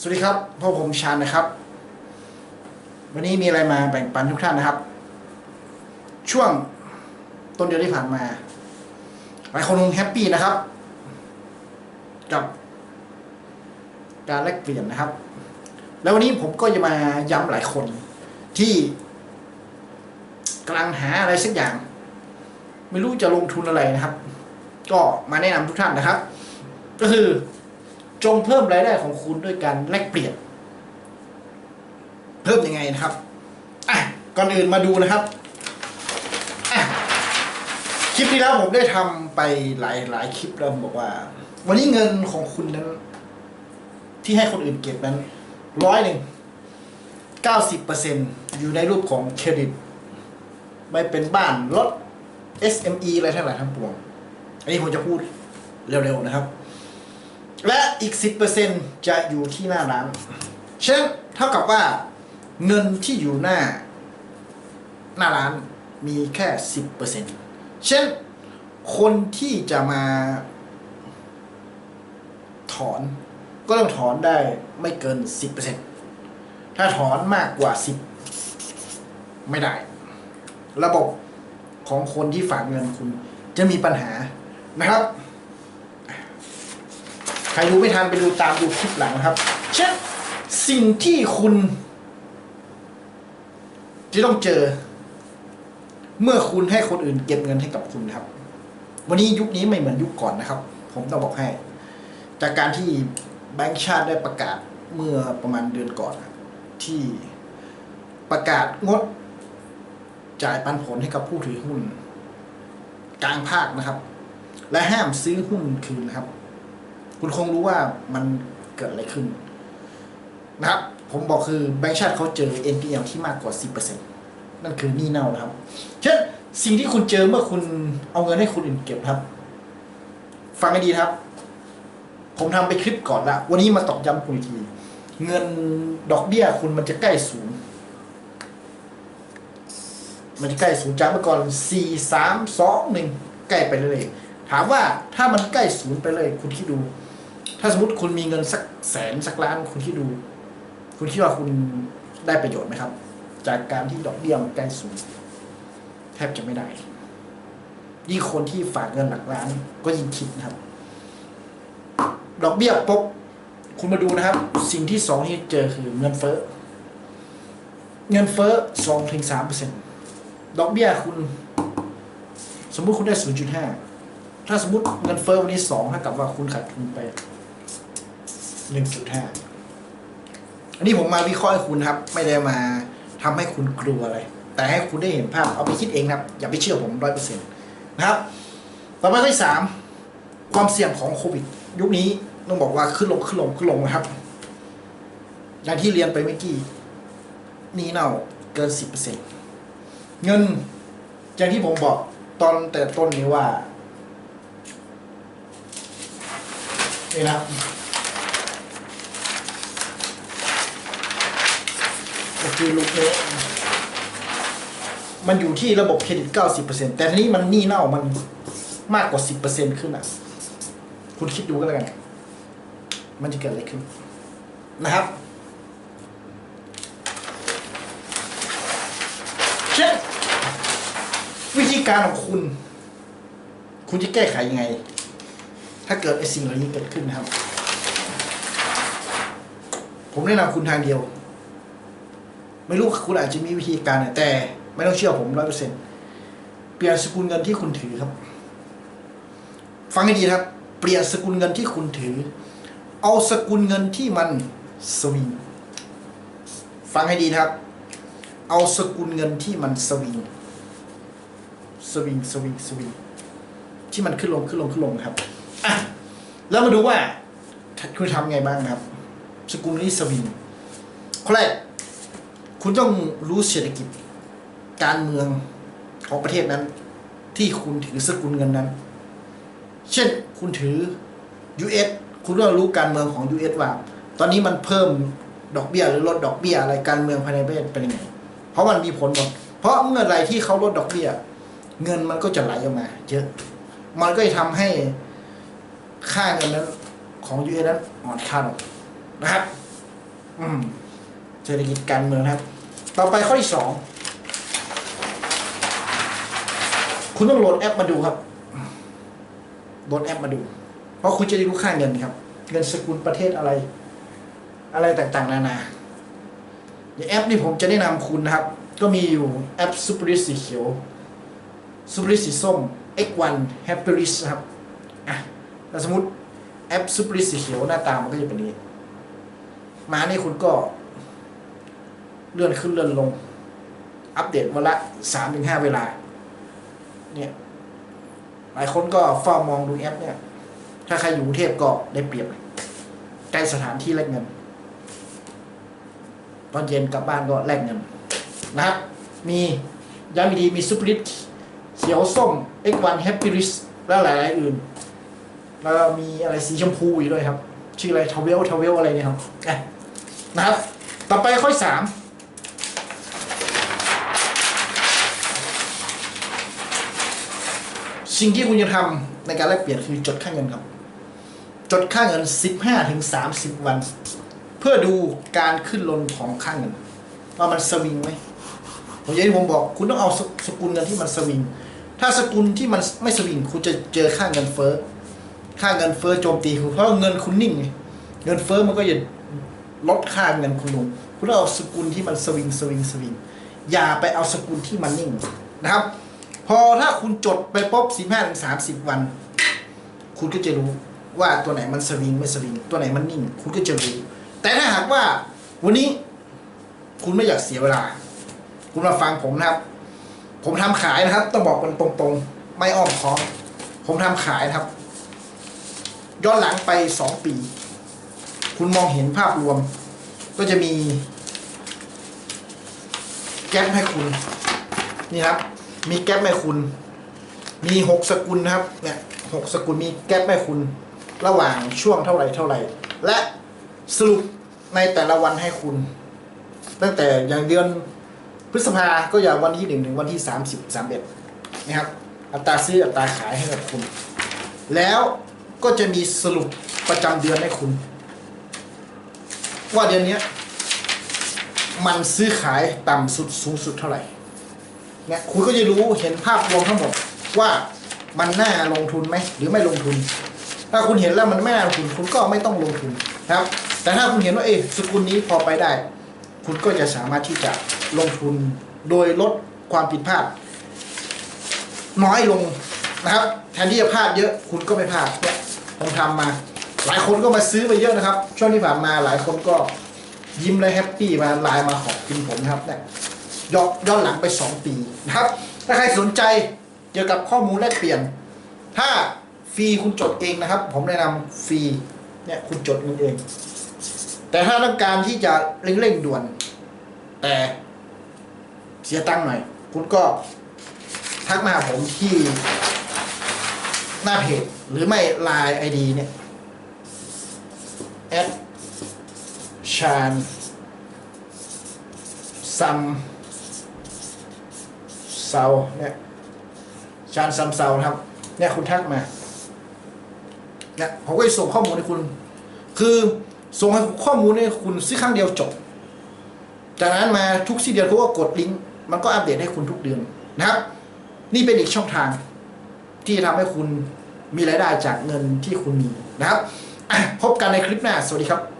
สวัสดีครับพวกผมชานนะครับ วันนี้มีอะไรมาแบ่งปันทุกท่านนะครับ ช่วงต้นเดือนที่ผ่านมาหลายคนคงแฮปปี้นะครับ กับ การแลกเปลี่ยนนะครับ แล้ววันนี้ผมก็จะมาย้ำหลายคน ที่กำลังหาอะไรสักอย่าง ไม่รู้จะลงทุนอะไรนะครับ ก็มาแนะนำทุกท่านนะครับ ก็คือ จงเพิ่มรายได้ของคุณด้วยการแลกเปลี่ยน เพิ่มยังไงนะครับอะก่อนอื่นมาดูนะครับคลิปที่แล้วผมได้ทำไปหลายหลายคลิปแล้วบอกว่า วันนี้เงินของคุณนั้น ที่ให้คนอื่นเก็บนั้นร้อยหนึ่งเก้าสิบเปอร์เซ็นอยู่ในรูปของเครดิต ไม่เป็นบ้านรถ SME อะไรทั้งหลายทั้งปวง อันนี้ผมจะพูดเร็วๆนะครับ และอีก 10%จะอยู่ที่หน้าร้าน เช่นเท่ากับว่าเงินที่อยู่หน้า หน้าร้านมีแค่ 10%เช่นคนที่จะมาถอน ก็ต้องถอนได้ไม่เกิน 10%ถ้าถอนมากกว่า 10 ไม่ได้ ระบบของคนที่ฝากเงินคุณจะมีปัญหานะครับ ครดูไม่ทันไปดูตามดูคลิปหลังนะครับ เช่นสิ่งที่คุณ จะต้องเจอ เมื่อคุณให้คนอื่นเก็บเงินให้กับคุณครับ วันนี้ยุคนี้ไม่เหมือนยุคก่อนนะครับ ผมต้องบอกให้ จากการที่แบงก์ชาติได้ประกาศเมื่อประมาณเดือนก่อนที่ประกาศงด จ่ายปันผลให้กับผู้ถือหุ้น กลางภาคนะครับ และห้ามซื้อหุ้นคืนนะครับ คุณคงรู้ว่ามันเกิดอะไรขึ้น นะครับ ผมบอกคือแบงก์ชาติเขาเจอ NPL ที่มากกว่า 10%นั่นคือหนี้เน่านะครับ เช่นสิ่งที่คุณเจอเมื่อคุณเอาเงินให้คนอื่นเก็บครับ ฟังให้ดีครับ ผมทำไปคลิปก่อนละวันนี้มาตอกย้ำคุณอีกที เงินดอกเบี้ยคุณมันจะใกล้ศูนย์มันจะใกล้ศูนย์จากเมื่อก่อนสี่สามสองหนึ่งใกล้ไปเรื่อยถามว่าถ้ามันใกล้ศูนย์ไปเลย คุณคิดดู ถ้าสมมติคุณมีเงินสักแสนสักล้านคุณคิดดู คุณคิดว่าคุณได้ประโยชน์ไหมครับ จากการที่ดอกเบี้ยมันใกล้ศูนย์แทบจะไม่ได้ยิ่งคนที่ฝากเงินหลักล้าน ก็ยิ่งคิดนะครับ ดอกเบี้ยปุ๊บคุณมาดูนะครับ สิ่งที่สองที่เจอคือเงินเฟ้อเงินเฟ้อสองถึงสามเปอร์เซ็นต์ดอกเบี้ยคุณ สมมุติคุณได้0.5ถ้าสมมติเงินเฟ้อวันนี้2เท่ากับว่าคุณขาดทุนไป 1.5อันนี้ผมมาวิเคราะห์ให้คุณครับ ไม่ได้มาทำให้คุณกลัวอะไร แต่ให้คุณได้เห็นภาพ เอาไปคิดเองครับ อย่าไปเชื่อผมร้อยเปอร์เซ็นต์นะครับ ต่อไปข้อที่สามความเสี่ยงของโควิด ยุคนี้ต้องบอกว่าขึ้นลงขึ้นลงขึ้นลงนะครับอย่างที่เรียนไปเมื่อกี้นี่เน่าเกิน10%เงินอย่างที่ผมบอกตอนแต่ต้นนี้ว่านี่นะครับ ก็คือลูกเอะมันอยู่ที่ระบบเครดิต90%แต่ทีนี้มันหนี้เน่ามันมากกว่า10%ขึ้นอะ คุณคิดดูก็แล้วกัน มันจะเกิดอะไรขึ้น นะครับเช่นวิธีการของคุณ คุณจะแก้ไขยังไง ถ้าเกิดไอ้สิ่งเหล่านี้เกิดขึ้นนะครับ ผมแนะนำคุณทางเดียว ไม่รู้คุณอาจจะมีวิธีการเนี่ยแต่ไม่ต้องเชื่อผมร้อยเปอร์เซ็นเปลี่ยนสกุลเงินที่คุณถือครับ ฟังให้ดีครับ เปลี่ยนสกุลเงินที่คุณถือ เอาสกุลเงินที่มันสวิงฟังให้ดีครับ เอาสกุลเงินที่มันสวิงสวิงสวิงสวิงที่มันขึ้นลงขึ้นลงขึ้นลงครับอะแล้วมาดูว่าคุณทำไงบ้างครับ สกุลนี้สวิงข้อแรก คุณต้องรู้เศรษฐกิจ การเมืองของประเทศนั้น ที่คุณถือสกุลเงินนั้น เช่นคุณถือ US คุณต้องรู้การเมืองของ US ว่า ตอนนี้มันเพิ่มดอกเบี้ยหรือลดดอกเบี้ยอะไรการเมืองภายในประเทศเป็นยังไงเพราะมันมีผลหมดเพราะเมื่อไรที่เขาลดดอกเบี้ย เงินมันก็จะไหลออกมา เยอะ มันก็จะทำให้ค่าเงินนั้นของ US นั้นอ่อนค่าลงนะครับ อืมเศรษฐกิจการเมืองนะครับ ต่อไปข้อที่สองคุณต้องโหลดแอปมาดูครับ โหลดแอปมาดู เพราะคุณจะได้รู้ค่าเงินครับ เงินสกุลประเทศอะไร อะไรต่างๆ นานาอย่างแอปนี่ผมจะแนะนำคุณนะครับ ก็มีอยู่แอปซูเปอร์สีเขียวซูเปอร์สีส้ม X1 Happy r i s นะครับ อะแล้วสมมติแอปซูเปอร์สีเขียวหน้าตามันก็จะเป็นนี้ มานี่คุณก็ เลื่อนขึ้นเลื่อนลง อัปเดตวันละสามถึงห้าเวลา เนี่ย หลายคนก็เฝ้ามองดูแอปเนี่ย ถ้าใครอยู่กรุงเทพก็ได้เปรียบใกล้สถานที่แลกเงิน ตอนเย็นกลับบ้านก็แลกเงิน นะครับมีย้ำอีกทีมีซุปริตเขียวส้ม X1 Happy r i s และหลายๆอื่น แล้วมีอะไรสีชมพูอยู่ด้วยครับ ชื่ออะไรทาวเวลทาวเวลอะไรเนี่ยครับนะครับ ต่อไปข้อสาม สิ่งที่คุณจะทำในการแลกเปลี่ยนคือจดค่าเงินครับ จดค่าเงิน 15ถึง30 วัน เพื่อดูการขึ้นลงของค่าเงินว่ามันสวิงไหมผมอย่างที่ผมบอก คุณต้องเอาสสกุลเงินที่มันสวิง ถ้าสกุลที่มันไม่สวิง คุณจะเจอค่าเงินเฟ้อ ค่าเงินเฟ้อโจมตีคุณเพราะเงินคุณนิ่งไงเงินเฟ้อมันก็จะลดค่าเงินคุณลง คุณต้องเอาสกุลที่มันสวิงสวิงสวิง อย่าไปเอาสกุลที่มันนิ่งนะครับ พอถ้าคุณจดไปปุ๊บสิบห้าถึงสามสิบวัน คุณก็จะรู้ว่าตัวไหนมันสวิงไม่สวิง ตัวไหนมันนิ่ง คุณก็จะรู้ แต่ถ้าหากว่าวันนี้คุณไม่อยากเสียเวลา คุณมาฟังผมนะครับ ผมทำขายนะครับ ต้องบอกกันตรงๆ ไม่อ้อมค้อมผมทำขายนะครับ ย้อนหลังไปสองปี คุณมองเห็นภาพรวม ก็จะมี แก๊ปให้คุณ นี่ครับ มีแก๊ปให้คุณ มีหกสกุลนะครับเนี่ยหกสกุลมีแก๊ปให้คุณ ระหว่างช่วงเท่าไหร่เท่าไหร่ และสรุปในแต่ละวันให้คุณ ตั้งแต่อย่างเดือนพฤษภาก็อย่างวันที่หนึ่งถึงวันที่สามสิบสามเอ็ดนะครับอัตราซื้ออัตราขายให้กับคุณ แล้วก็จะมีสรุปประจำเดือนให้คุณ ว่าเดือนนี้มันซื้อขายต่ำสุดสูงสุดเท่าไหร่ เนี่ยคุณก็จะรู้เห็นภาพรวมทั้งหมดว่ามันน่าลงทุนไหมหรือไม่ลงทุน ถ้าคุณเห็นแล้วมันไม่น่าลงทุน คุณก็ไม่ต้องลงทุนนะครับ แต่ถ้าคุณเห็นว่าเอะสกุลนี้พอไปได้ คุณก็จะสามารถที่จะลงทุนโดยลดความผิดพลาด น้อยลงนะครับ แทนที่จะพลาดเยอะคุณก็ไม่พลาดเนี่ยผมทำมา หลายคนก็มาซื้อไปเยอะนะครับ ช่วงที่ผ่านมาหลายคนก็ยิ้มและแฮปปี้มาไลน์มาขอบคุณผมนะครับเนี่ย ย้อนย้อนหลังไป 2 ปีนะครับ ถ้าใครสนใจเกี่ยวกับข้อมูลแลกเปลี่ยน ถ้าฟรีคุณจดเองนะครับ ผมแนะนำฟรีเนี่ยคุณจดเงินเอง แต่ถ้าต้องการที่จะเร่งๆด่วน แต่เสียตังค์หน่อย คุณก็ทักมาหาผมที่หน้าเพจหรือไม่ไลน์ไอดีเนี่ยแอดชานซัม เซาเนี่ยชาญซัมเซานะครับ เนี่ยคุณทักมาเนี่ยผมก็จะส่งข้อมูลให้คุณ คือส่งให้ข้อมูลให้คุณซื้อครั้งเดียวจบ จากนั้นมาทุกสี่เดือนเขาก็กดลิงก์มันก็อัปเดตให้คุณทุกเดือนนะครับ นี่เป็นอีกช่องทางที่จะทำให้คุณมีรายได้จากเงินที่คุณมีนะครับพบกันในคลิปหน้า สวัสดีครับ